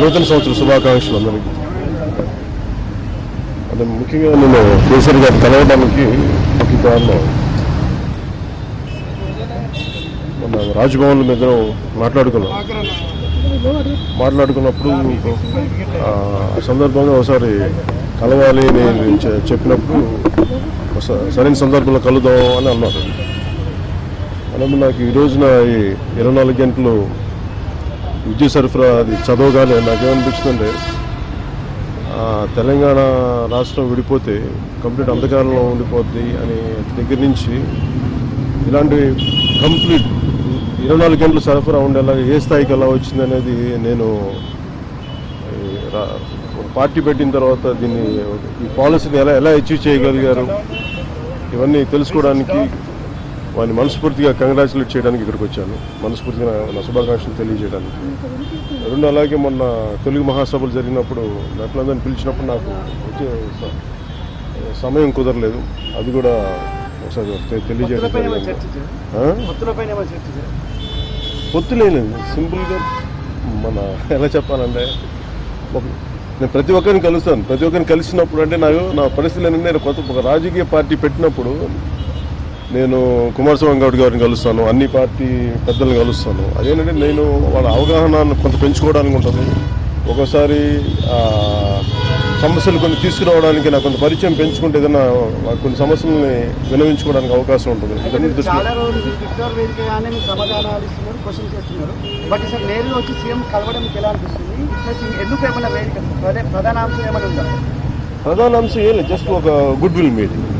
నూతన సంవత్సరం శుభాకాంక్షలు అందరికీ. అంటే ముఖ్యంగా నేను కేసీఆర్ గారు కలవడానికి ముఖ్య కారణం మన రాజ్భవన్లో మీద మాట్లాడుకున్నాం. మాట్లాడుకున్నప్పుడు సందర్భంగా ఒకసారి కలవాలి అని నేను చెప్పినప్పుడు స- సరైన సందర్భంలో కలుద్దాం అని అన్నారు. అన్నప్పుడు నాకు ఈ రోజున ఈ ఇరవై నాలుగు గంటలు విద్యుత్ సరఫరా అది చదవగానే నాకేమనిపించిందంటే తెలంగాణ రాష్ట్రం విడిపోతే కంప్లీట్ అంధకారంలో ఉండిపోద్ది అని దగ్గర నుంచి ఇలాంటి కంప్లీట్ ఇరవై నాలుగు గంటలు సరఫరా ఉండేలాగా ఏ స్థాయికి ఎలా వచ్చింది అనేది నేను రా- పార్టీ పెట్టిన తర్వాత దీన్ని ఈ పాలసీని ఎలా ఎలా అచీవ్ చేయగలిగారు? ఇవన్నీ తెలుసుకోవడానికి వారిని మనస్ఫూర్తిగా కంగ్రాచులేట్ చేయడానికి ఇక్కడికి వచ్చాను. మనస్ఫూర్తిగా నా- శుభాకాంక్షలు తెలియజేయడానికి. రెండు అలాగే మొన్న తెలుగు మహాసభలు జరిగినప్పుడు నటులందరినీ పిలిచినప్పుడు నాకు వచ్చే సమయం కుదరలేదు. అది కూడా ఒకసారి తెలియజేయడం? పొత్తు లేదు సింపుల్గా మన ఎలా చెప్పాలంటే నేను ప్రతి ఒక్కరిని కలుస్తాను. ప్రతి ఒక్కరిని కలిసినప్పుడు అంటే నాకు నా పరిస్థితులు నేను కొత్త ఒక రాజకీయ పార్టీ పెట్టినప్పుడు నేను కుమారస్వామి గౌడ్ గారిని కలుస్తాను. అన్ని పార్టీ పెద్దలను కలుస్తాను. అదేంటంటే నేను వాళ్ళ అవగాహన కొంత పెంచుకోవడానికి ఉంటుంది. ఒక్కోసారి ఆ, సమస్యలు కొన్ని తీసుకురావడానికి నాకు కొంత పరిచయం పెంచుకుంటే ఏదైనా కొన్ని సమస్యల్ని వినవించుకోవడానికి అవకాశం ఉంటుంది. ప్రధాన అంశం ఏం లేదు జస్ట్ ఒక గుడ్ విల్ మీటింగ్.